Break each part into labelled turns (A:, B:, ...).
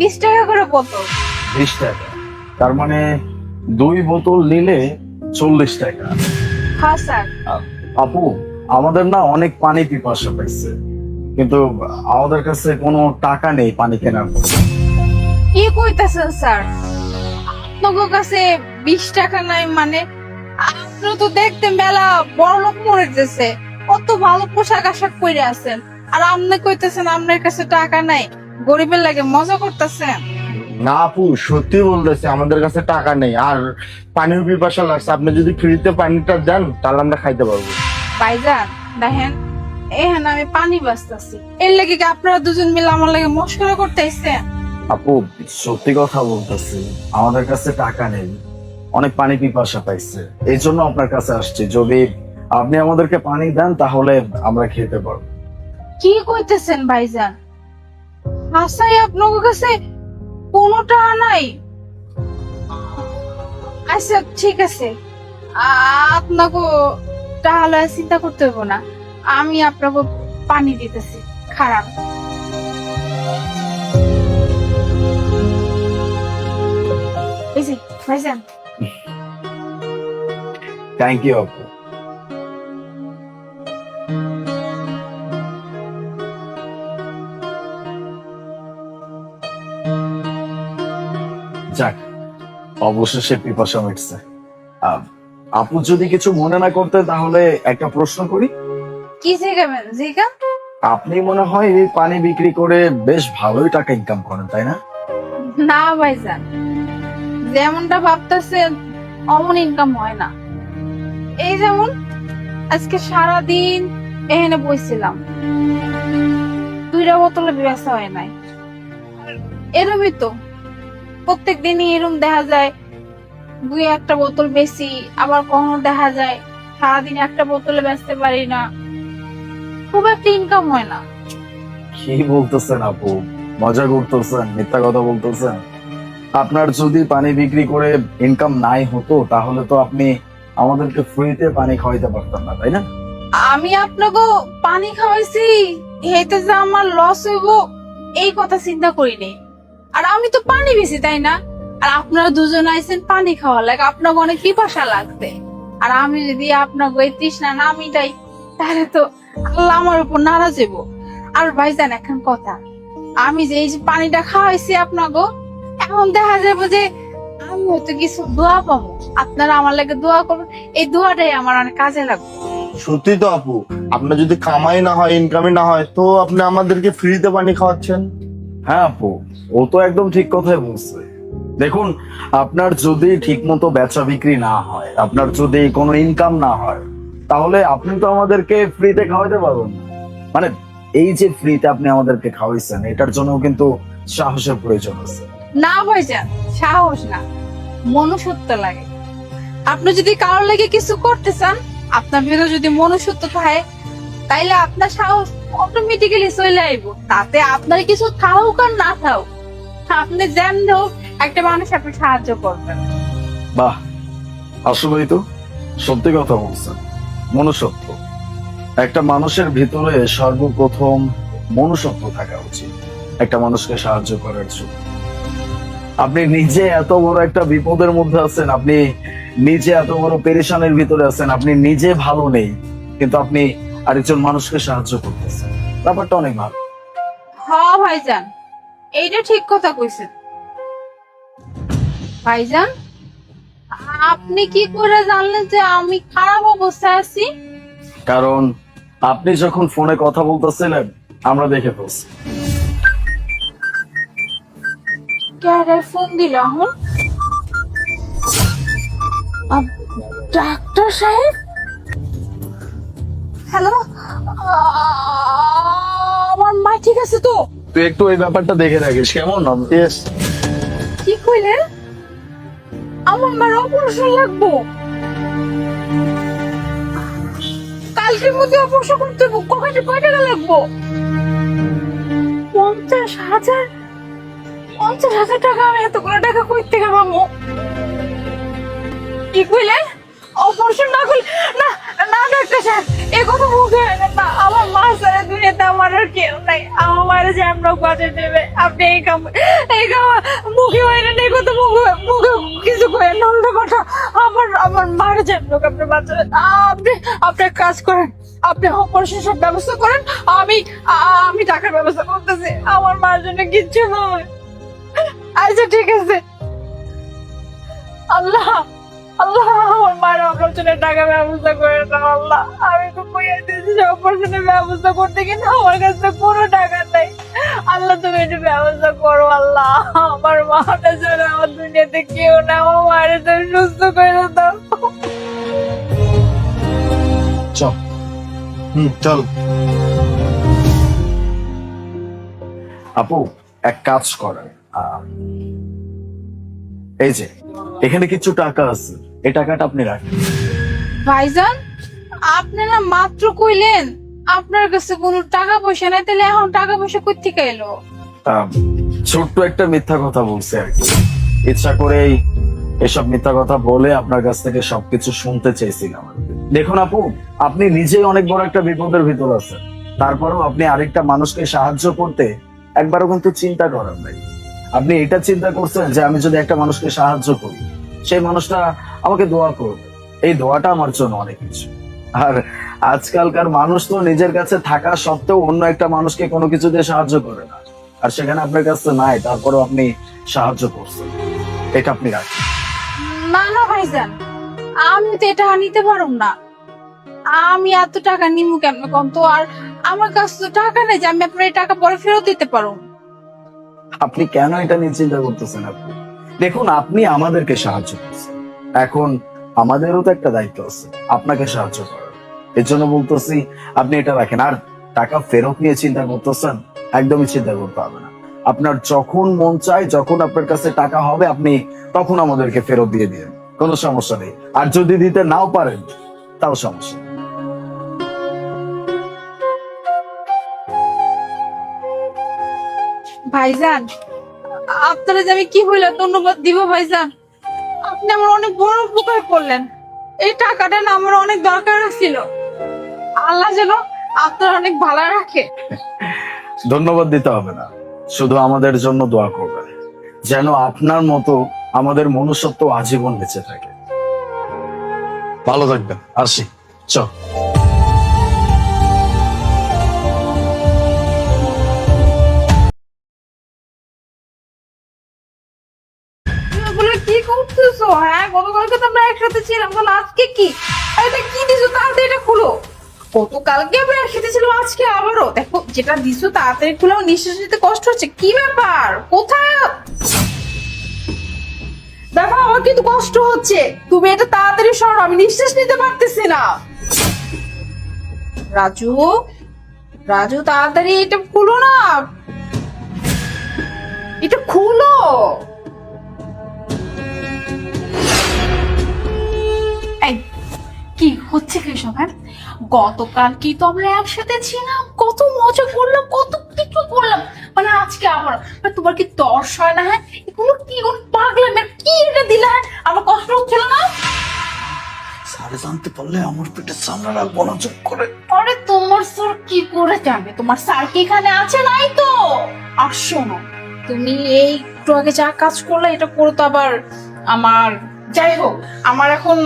A: বিশ টাকা করে বোতল।
B: বিশ টাকা। তার মানে দুই বোতল নিলে চল্লিশ টাকা।
A: হ্যাঁ স্যার।
B: আপু আমাদের না অনেক পানি পিপাসা পাইছে। কিন্তু আমাদের কাছে কোনো টাকা নেই পানি কেনার মতো
A: কি কইতাছেন স্যার? আপনার কাছে বিশ টাকা নাই মানে আপনারা তো দেখতে মেলা বড় লোক মরে যেতেছে কত ভালো পোশাক আশাক পরে আছেন। আর আপনি কইতেছেন আপনার কাছে টাকা নাই। গরিবের লাগে মজা করতেছেন।
C: না আপু সত্যি বলতেছে আমাদের কাছে টাকা নেই। আর পানির পিপাসা লাগছে। আপনি যদি ফ্রিতে পানিটা দেন তাহলে আমরা খাইতে পারব।
A: ভাইজান দেখেন এখানে আমি পানি বাঁচতেছি। এর লাগে কি আপনারা দুজন মিলে আমার লাগে মস্করা
B: আপু সত্যি কথা বলতেছি আমাদের কাছে টাকা নেই। অনেক পানি পিপাসা পাইছে। এই জন্য আপনার কাছে আসছি। যদি আপনি আমাদেরকে পানি দেন তাহলে আমরা খেতে পারব।
A: কি কইতেছেন ভাইজান? হাসাই আপনার কাছে কোনো টাকা নাই? আচ্ছা ঠিক আছে। আপনাকে তাহলে চিন্তা করতে হবে না। আমি আপনাকে পানি দিতেছি। খারাপ।
B: থ্যাংক ইউ আপু। অবশেষে পিপাসা মিটছে। আপু যদি কিছু মনে না করতে তাহলে একটা প্রশ্ন করি।
A: কি শিখাবেন জিগা
B: আপনি মনে হয় এই পানি বিক্রি করে বেশ ভালোই টাকা ইনকাম করেন তাই না?
A: না ভাইজান। যেমনটা ভাবতেছেন অমন ইনকাম হয় না। এই যেমন আজকে সারা দিন এখানে বইছিলাম। দুইটা বোতলে ব্যবসা হয় নাই। এরমই তো। প্রত্যেক দিনই এরম দেখা যায় দুই একটা বোতল বেশি আবার কখনো দেখা যায় সারাদিন একটা বোতলে বেচতে পারি না। খুব একটা ইনকাম হয় না।
B: কি বলতেছেন আপু? মজা করতেছেন মিথ্যা কথা বলতেছেন। আপনার যদি পানি বিক্রি করে ইনকাম নাই হতো তাহলে তো আপনি আমাদেরকে ফ্রিতে পানি খাওয়াইতে পারতেন না তাই না?
A: আমি আপনাকে পানি খাওয়াইছি হেতে যে আমার লস হইব এই কথা চিন্তা করিনি। আর আমি তো পানি বেশি তাই না? আর আপনারা দুজন আইছেন পানি খাওয়া লাগে আপনাকে অনেক পিপাসা লাগবে। আর আমি যদি আপনাকে এই তৃষ্ণা না মিটাই তাহলে তো আল্লাহ আমার উপর নারাজ হইব। আর ভাইজান এখন কথা আমি যে এই যে পানিটা খাওয়াইছি আপনাকে এখন দেখা যাবে যে আমি হয়তো কিছু দোয়া পাবো। আপনারা আমার লাগে দোয়া করুন এই দোয়াটাই আমার অনেক কাজে লাগবে।
C: সত্যি তো আপু আপনার যদি কামাই না হয় ইনকামই না হয় তো আপনি আমাদেরকে ফ্রিতে পানি খাওয়াচ্ছেন?
B: হ্যাঁ আপু ও তো একদম ঠিক কথাই বলছে। দেখুন, আপনার যদি ঠিক মতো বেচা বিক্রি না হয়, আপনার যদি কোনো ইনকাম না হয়, তাহলে আপনি তো আমাদেরকে ফ্রিতে খাওয়াইতে পারবেন না। মানে এই যে ফ্রিতে আপনি আমাদেরকে খাওয়াইছেন, এটার জন্য কিন্তু সাহসের প্রয়োজন আছে।
A: না ভাইজান, সাহস না, মনুষ্যত্ব লাগে। আপনি যদি কারোর লাগে কিছু করতে চান, আপনার ভিতরে যদি মনুষ্যত্ব থাকে, তাইলে আপনার সাহস অটোমেটিক্যালি চলে আইব। তাতে আপনার কিছু থাকুক আর না থাকুক, আপনি যেমন হোক একটা মানুষ আপনি সাহায্য করবেন
B: বাহ আসলেই তো। সত্যি কথা বলছেন মনুষ্যত্ব। একটা মানুষের ভিতরে সর্বপ্রথম মনুষ্যত্ব থাকা উচিত একটা মানুষকে সাহায্য করার জন্য। আপনি নিজে এত বড় একটা বিপদের মধ্যে আছেন আপনি নিজে এত বড় পেরেশানের ভিতরে আছেন আপনি নিজে ভালো নেই কিন্তু আপনি আরেকজন মানুষকে সাহায্য করতেছেন। ব্যাপারটা অনেক ভালো।
A: হ ভাইজান এইটা ঠিক কথা কইছেন। ভাইজান আপনি কি করে জানলেন যে আমি খারাপ অবস্থায় আছি?
B: কারণ আপনি যখন ফোনে কথা বলতেছিলেন আমরা দেখে ফেলছি।
A: ক্যারে ফোন দিল এখন? ডাক্তার সাহেব? হ্যালো? আমার মা ঠিক আছে তো?
B: তুই একটু এই ব্যাপারটা দেখে রাখিস কেমন?
C: ইয়েস
A: কি কইলেন? আমার মার অপারেশন লাগবো। কালকের মধ্যে অপারেশন করতে হবে, কয়টা কয় টাকা লাগবো? পঞ্চাশ হাজার পঞ্চাশ হাজার টাকা আমি এতগুলো টাকা কই থেকে পাবো কি কইলেন? অপারেশন না করলে না ডাক্তার সাহেব এ কথা মুখে না আমার মা সারা আমার আর কেউ নাই। আমার মায়ের যে আমরা বাঁচে দেবে, আপনি এই কাম এই কাম মুখে হয় না এই কথা মুখে কিছু করেন না কথা। আমার আমার মায়ের যে আমরা আপনি বাঁচাবেন আপনি আপনি এক কাজ করেন, আপনি অপারেশন সব ব্যবস্থা করেন, আমি আমি টাকার ব্যবস্থা করতেছি। আমার মার জন্য কিচ্ছু নয়। আচ্ছা ঠিক আছে। আল্লাহ। আল্লাহ আমার মায়ের অপারেশনের টাকা ব্যবস্থা করে দাও আল্লাহ। আমি তো কইয়া দিয়েছি অপারেশনের ব্যবস্থা করতে কিন্তু আমার কাছে কোনো টাকা নেই। আল্লাহ তুমি একটু ব্যবস্থা করো আল্লাহ। আমার মাটা ছাড়া আমার দুনিয়াতে কেউ না আমার মায়ের সুস্থ করে দাও।
B: চল।
C: হুম চল।
B: আপু এক কাজ আহ, এই যে এখানে কিছু টাকা আছে। এই টাকাটা আপনি রাখেন।
A: ভাইজান আপনারা মাত্র কইলেন আপনার কাছে কোনো টাকা পয়সা নাই তাহলে এখন টাকা পয়সা কই থেকে এলো?
B: আহ, ছোট্ট একটা মিথ্যা কথা বলছে আর কি। ইচ্ছা করেই এসব মিথ্যা কথা বলে আপনার কাছ থেকে সবকিছু শুনতে চেয়েছিলাম আর কি। দেখুন আপু আপনি নিজেই অনেক বড় একটা বিপদের ভিতর আছেন। তারপরেও আপনি আরেকটা মানুষকে সাহায্য করতে একবারও কিন্তু চিন্তা করেন নাই। আপনি এটা চিন্তা করছেন যে আমি যদি একটা মানুষকে সাহায্য করি সেই মানুষটা আমাকে দোয়া করবে এই দোয়াটা আমার জন্য অনেক কিছু। আর আজকালকার মানুষ তো নিজের কাছে থাকা সত্ত্বেও অন্য একটা মানুষকে কোনো কিছু দিয়ে সাহায্য করে না। আর সেখানে আপনার কাছে নাই তারপরেও আপনি সাহায্য করছেন। এটা আপনি রাখেন।
A: না না ভাইজান আমি তো এটা নিতে পারুম না। আমি এত টাকা নিমু কেমন কম? তো আর আমার কাছে তো টাকা নেই যে আমি আপনার এই টাকা পরে ফেরত দিতে পারুম
B: আপনি কেন এটা নিয়ে চিন্তা করতেছেন আপনি? দেখুন, আপনি আমাদেরকে সাহায্য করছেন। এখন আমাদেরও তো একটা দায়িত্ব আছে, আপনাকে সাহায্য করার। এর জন্য বলতেছি, আপনি এটা রাখেন। আর টাকা ফেরত নিয়ে চিন্তা করতেছেন, একদমই চিন্তা করতে হবে না। আপনার যখন মন চায়, যখন আপনার কাছে টাকা হবে, আপনি তখন আমাদেরকে ফেরত দিয়ে দিন কোনো সমস্যা নেই। আর যদি দিতে নাও পারেন, তাও সমস্যা
A: ভাইজান আপনারা যে আমি কি হইল ধন্যবাদ দিব ভাইজান। আপনি আমার অনেক বড় উপকার করলেন। এই টাকাটা না আমার অনেক দরকার ছিল। আল্লাহ যেন আপনার অনেক ভালো রাখে।
B: ধন্যবাদ দিতে হবে না। শুধু আমাদের জন্য দোয়া করবেন। যেন আপনার মতো আমাদের মনুষ্যত্ব আজীবন বেঁচে থাকে। ভালো থাকবেন। আসি। চল।
A: গতকালকে তো আমরা একসাথে ছিলাম তাহলে আজকে কি? এটা কি দিছো? তাড়াতাড়ি এটা খুলো। গতকালকে আমরা একসাথে ছিলাম, আজকে আবারও। দেখো, যেটা দিছো তাড়াতাড়ি খুলে আমার নিঃশ্বাস নিতে কষ্ট হচ্ছে। কি ব্যাপার? কোথায় দেখো, আমার কিন্তু কষ্ট হচ্ছে। তুমি এটা তাড়াতাড়ি সরো আমি নিঃশ্বাস নিতে পারতেছি না। রাজু রাজু, তাড়াতাড়ি এটা খুলো না। এটা খুলো। কি হচ্ছে কি সব হ্যাঁ? গতকাল কি তো আমরা একসাথে ছিলাম? কত মজা করলাম কত কিছু করলাম। মানে আজকে আবার মানে তোমার কি তর্স হয় না হ্যাঁ? এগুলো কি কোন পাগলামের কি এটা দিলে হ্যাঁ? আমার কষ্ট হচ্ছিল না?
B: স্যারে জানতে পারলে আমার পেটে চামড়া রাখব না চুপ করে।
A: আরে তোমার স্যার কি করে জানবে? তোমার স্যার কি এখানে আছে নাই তো? আর শোনো তুমি এই একটু আগে যা কাজ করলে এটা করে তো আবার আমার যাই হোক আমার এখন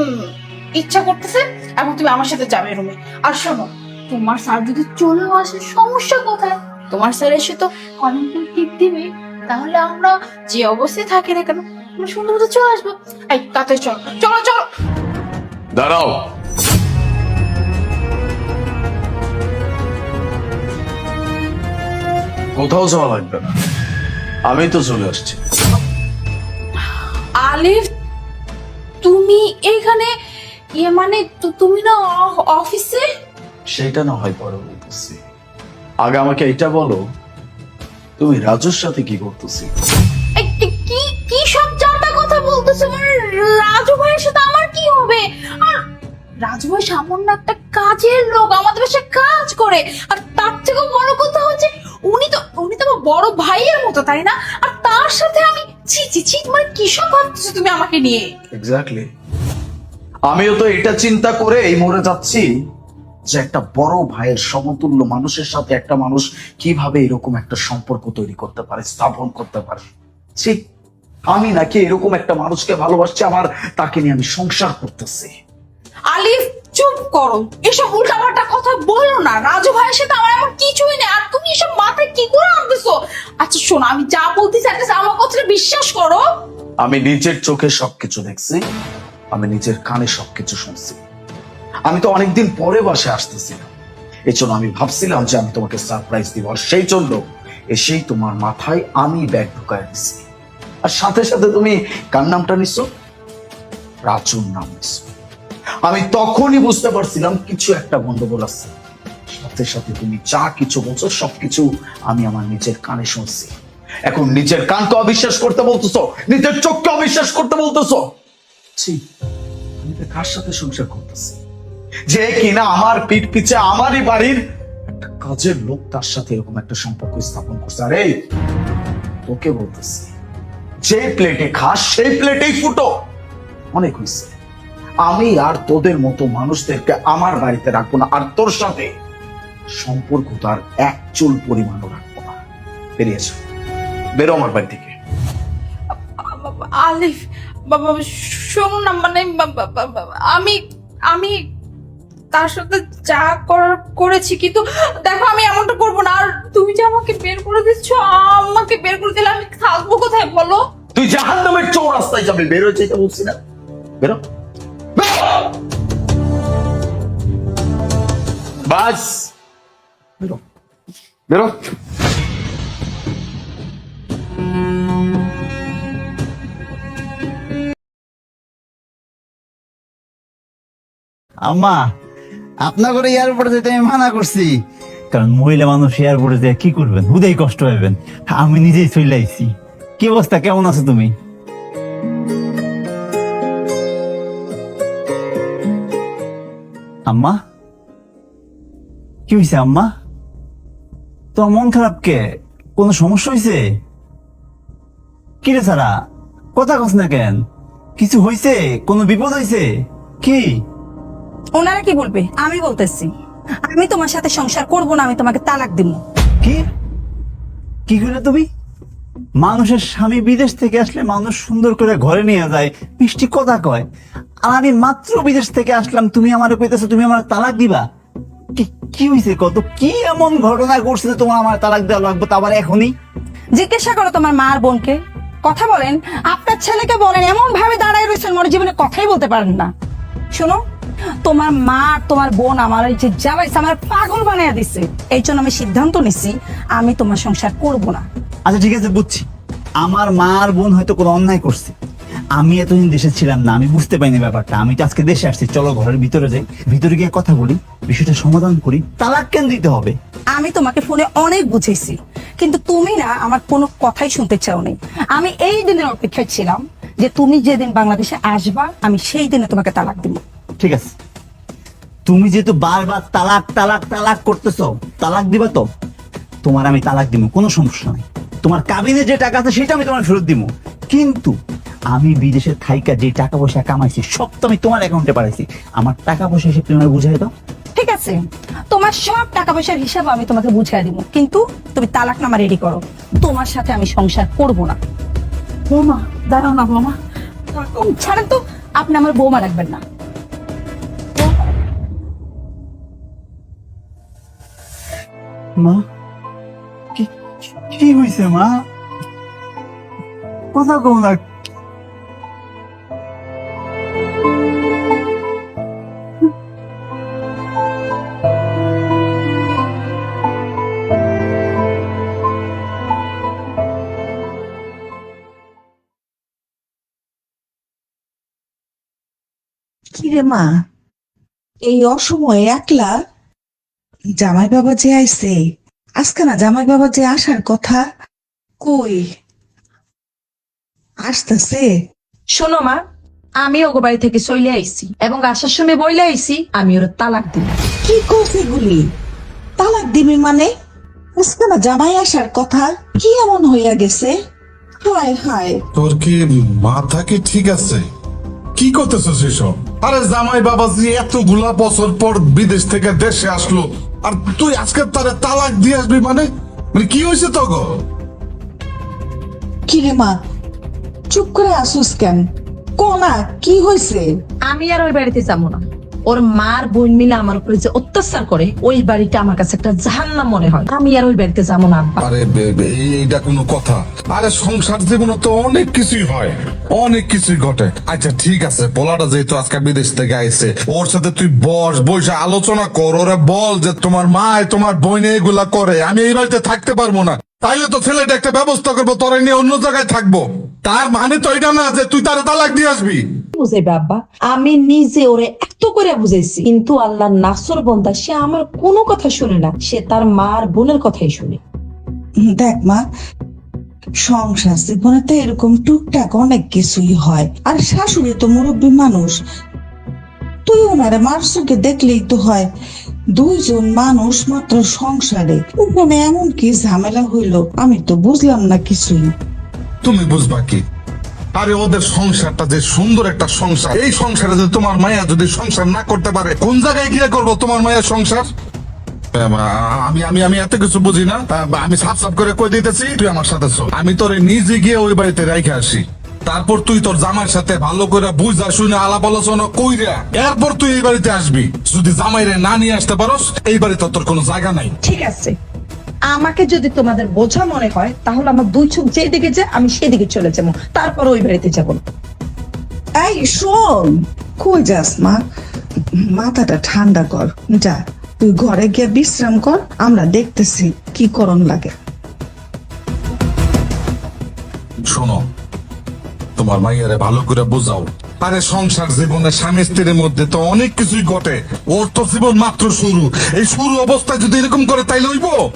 A: ইচ্ছা করতেছে এখন তুমি আমার সাথে যাবে রুমে আর শোনো তোমার স্যার যদি চলেও আসে সমস্যা কোথায়? তোমার স্যার এসে তো কলিং টিপ দিবে তাহলে আমরা যে অবস্থায় থাকি না কেন আমরা সুন্দর মতো চলে আসব। এই তাড়াতাড়ি চলো চলো চলো।
B: দাঁড়াও। কোথাও যাওয়া লাগবে না। আমি তো চলে আসছি।
A: আলিফ তুমি এখানে ইয়ে মানে তু- তুমি না অ- অফিসে?
B: সেইটা না হয় পরে বলতেছি। আগে আমাকে এটা বলো তুমি রাজুর সাথে কি করতেছি?
A: কি কি সব জাতা কথা বলতেছো? মানে রাজু ভাইয়ের সাথে আমার কি হবে? আর রাজু ভাই সামান্য একটা কাজের লোক আমাদের বাসায় কাজ করে। আর তার থেকেও বড় কথা হচ্ছে উনি তো উনি তো আমার বড় ভাইয়ের মতো তাই না? আর তার সাথে আমি ছি ছি ছি মানে কি সব ভাবতেছো তুমি আমাকে নিয়ে?
B: এক্স্যাক্টলি আমিও তো এটা চিন্তা করে এই মরে যাচ্ছি যে একটা বড় ভাইয়ের সমতুল্য মানুষের সাথে একটা মানুষ কীভাবে এরকম একটা সম্পর্ক তৈরি করতে পারে স্থাপন করতে পারে। ছি আমি নাকি এরকম একটা মানুষকে ভালোবাসছি আমার তাকে নিয়ে আমি সংসার করতেছি।
A: আলিফ চুপ করো। এসব উল্টাপাল্টা কথা বলো না। রাজু ভাইয়ের সাথে আমার এমন কিছুই নেই। আর তুমি এসব মাথায় কি করে আনতেছো? আচ্ছা শোনো আমি যা বলতে চাইতেছি আমার কথাটা বিশ্বাস করো।
B: আমি নিজের চোখে সবকিছু দেখছি। আমি নিজের কানে সবকিছু শুনছি। আমি তো অনেকদিন পরে বাসে আসতেছিলাম। এই জন্য আমি ভাবছিলাম যে আমি তোমাকে সারপ্রাইজ দিব। আর সেই জন্য এসেই তোমার মাথায় আমি ব্যাগ ঢুকায় দিছি। আর সাথে সাথে তুমি কার নামটা নিছো? রাজুর নাম নিছো। আমি তখনই বুঝতে পারছিলাম কিছু একটা গন্ডগোল আছে। সাথে সাথে তুমি যা কিছু বলছো, সবকিছু আমি আমার নিজের কানে শুনছি। এখন নিজের কানকে অবিশ্বাস করতে বলতেছো, নিজের চোখকে অবিশ্বাস করতে বলতেছো। ছি, আমি তো কার সাথে সংসার করতেছি? যে কিনা আমার পিঠ পিছে আমারই বাড়ির একটা কাজের লোক তার সাথে এরকম একটা সম্পর্ক স্থাপন করছে। আরে তোকে বলতেছি যে প্লেটে খাস সেই প্লেটেই ফুটো। অনেক হয়েছে। আমি আর তোদের মতো মানুষদেরকে আমার বাড়িতে রাখব না আর তোর সাথে সম্পর্ক তার এক চুল পরিমাণও রাখব না। বেরিয়েছে বেরো আমার বাড়ি থেকে।
A: আলিফ বাবা না মানে আমি আমি তার সাথে যা করার করেছি, কিন্তু দেখো আমি এমনটা করব না। আর তুমি যে আমাকে বের করে দিচ্ছ, আমাকে বের করে দিলে আমি থাকব কোথায় বলো?
B: তুই জাহান নামের চৌরাস্তায় যাবে, বেরো যেতে বলছি না। বেরো! বাস। বেরো। বেরো।
D: আম্মা আপনার করে এয়ারপোর্টে যেতে আমি মানা করছি। কারণ মহিলা মানুষ এয়ারপোর্টে যেয়ে কি করবেন? হুদেই কষ্ট পাবেন আমি নিজেই চলে কি অবস্থা? কেমন আছো তুমি? আম্মা? কি হয়েছে আম্মা? তোমার মন খারাপ কে? কোনো সমস্যা হয়েছে কি রে সারা, কথা কস না কেন? কিছু হয়েছে কোনো বিপদ হয়েছে কি?
E: ওনারা কি বলবে? আমি বলতেছি। আমি তোমার সাথে সংসার করব না আমি তোমাকে তালাক দিব।
D: কি? কি করে তুমি? মানুষের স্বামী বিদেশ থেকে আসলে মানুষ সুন্দর করে ঘরে নিয়ে যায় মিষ্টি কথা কয়। আর আমি মাত্র বিদেশ থেকে আসলাম তুমি আমার কইতেছো তুমি আমার তালাক দিবা? কি কি হয়েছে কত? কি এমন ঘটনা ঘটছে তোমার আমার তালাক দেওয়া লাগবে তা আবার এখনই?
E: জিজ্ঞাসা করো তোমার মা আর বোনকে। কথা বলেন আপনার ছেলেকে বলেন এমন ভাবে দাঁড়ায় রয়েছেন মনে জীবনে কথাই বলতে পারেন না। শোনো তোমার মা তোমার বোন আমার এই যে জ্বালাইছে আমার পাগল বানিয়ে দিছে। এই জন্য আমি সিদ্ধান্ত নিছি আমি তোমার সংসার করব না।
D: আচ্ছা ঠিক আছে বুঝছি। আমার মা আর বোন হয়তো কোনো অন্যায় করছে। আমি এতদিন দেশে ছিলাম না আমি বুঝতে পারিনি ব্যাপারটা। আমি তো আজকে দেশে আসছি চলো ঘরের ভিতরে যাই। ভিতরে গিয়ে কথা বলি বিষয়টা সমাধান করি। তালাক কেন দিতে হবে?
E: আমি তোমাকে ফোনে অনেক বুঝেছি কিন্তু তুমি না আমার কোনো কথাই শুনতে চাও নি আমি এই দিনের অপেক্ষায় ছিলাম যে তুমি যেদিন বাংলাদেশে আসবা আমি সেই দিনে তোমাকে তালাক দিব।
D: ঠিক আছে। তুমি যেহেতু বারবার তালাক তালাক তালাক করতেছো, তালাক দিবা তো? তোমার আমি তালাক দিব কোনো সমস্যা নাই। তোমার কাবিনে যে টাকা আছে সেটা আমি তোমার ফেরত দিব কিন্তু আমি বিদেশের থাইকা যে টাকা পয়সা কামাইছি সব তো আমি তোমার অ্যাকাউন্টে পাঠাইছি। আমার টাকা পয়সা হিসেবে তুমি বুঝাই দাও।
E: ঠিক আছে। তোমার সব টাকা পয়সার হিসাব আমি তোমাকে বুঝিয়ে দিব কিন্তু তুমি তালাক নামা রেডি করো। তোমার সাথে আমি সংসার করব না। বৌমা, দাঁড়াও না বৌমা। ছাড়েন তো। আপনি আমার বৌমা রাখবেন না।
D: মা? কি হয়েছে মা? কথা কম না।
F: কিরে মা এই অসময়ে একলা জামাই বাবা যে আইছে আজকে না জামাই বাবা যে আসার কথা কই? আসতেছে।
G: শোনো মা আমি ওগো বাড়ি থেকে চলে আইছি এবং আসার সময় বইলে আইছি আমি ওর তালাক দিব
F: কি করছে গুলি তালাক দিবি মানে? আজকে না জামাই আসার কথা কি এমন হইয়া গেছে? হায় হায়।
H: তোর কি মাথা কি ঠিক আছে? কি করতেছো সেসব আরে জামাই বাবা বাবাজি এতগুলা বছর পর বিদেশ থেকে দেশে আসলো আর তুই আজকে তারে তালাক দিয়ে আসবি মানে? মানে কি হয়েছে তো গো
F: কি রে মা? চুপ করে আসুস কেন? কোনা কি হয়েছে?
G: আমি আর ওই বাড়িতে যাব না। ওর মার বোন মিলে আমার উপরে যে অত্যাচার করে, ওই বাড়িটা আমার কাছে একটা জাহান্নাম মনে হয়। আমি আর ওই বাড়িতে যাব না।
H: আরে এইটা কোনো কথা। আরে সংসার জীবনে তো অনেক কিছুই হয়। অনেক কিছুই ঘটে। আচ্ছা ঠিক আছে, পোলাটা যেহেতু আজকে বিদেশ থেকে আইছে, ওর সাথে তুই বস, বসে আলোচনা কর। ওরে বল যে তোমার মা তোমার বোন এগুলা করে। আমি এই বাড়িতে থাকতে পারব না। তাইলে তো ছেলেটা একটা ব্যবস্থা করব, তোরা নিয়ে অন্য জায়গায় থাকব। তার মানে তো এটা না যে তুই তার তালাক দিয়ে আসবি?
G: বুঝাইবে আব্বা আমি নিজে ওরে এত করে বুঝাইছি। কিন্তু আল্লাহ নাসর বন্দা সে আমার কোনো কথা শুনে না। সে তার মার বোনের কথাই শুনে।
F: দেখ মা সংসার জীবনে তো এরকম টুকটাক অনেক কিছুই হয়। আর শাশুড়ি তো মুরব্বী মানুষ। তুই ওনারে মারসুকে দেখলেই তো হয় দুইজন মানুষ মাত্র সংসারে। ওখানে এমন কি ঝামেলা হইল আমি তো বুঝলাম না কিছুই।
H: তুমি বুঝবা কি? আরে ওদের সংসারটা যে সুন্দর একটা সংসার, এই সংসারে যদি তোমার মায়া যদি সংসার না করতে পারে, কোন জায়গায় গিয়ে করব তোমার মায়ের সংসার? আমি আমি আমি এত কিছু বুঝি না। আমি সাফ সাফ করে কই দিতেছি? তুই আমার সাথে চল। আমি তোরে নিজে গিয়ে ওই বাড়িতে রেখে আসি। তারপর তুই তোর জামাইয়ের সাথে ভালো করে বুঝা, শুনে, আলাপ আলোচনা কইরা এরপর তুই এই বাড়িতে আসবি। যদি জামাইরে না নিয়ে আসতে পারোস, এই বাড়িতে তোর কোনো জায়গা নাই।
E: ঠিক আছে। আমাকে যদি তোমাদের বোঝা মনে হয় তাহলে আমার দুই চোখ যেদিকে যায় আমি সেদিকে চলে যাব। তারপর ওই বাড়িতে যাব।
F: এই শোন। কই যাস মা? মাথাটা ঠান্ডা কর। যা তুই ঘরে গিয়ে বিশ্রাম কর আমরা দেখতেছি কি করণ লাগে।
H: শোনো তোমার মাইয়ারে ভালো করে বোঝাও। আরে সংসার জীবনে স্বামী স্ত্রীর মধ্যে তো অনেক কিছুই ঘটে। ওর তো জীবন মাত্র শুরু। এই শুরু অবস্থায় যদি এরকম করে তাইলে হইব?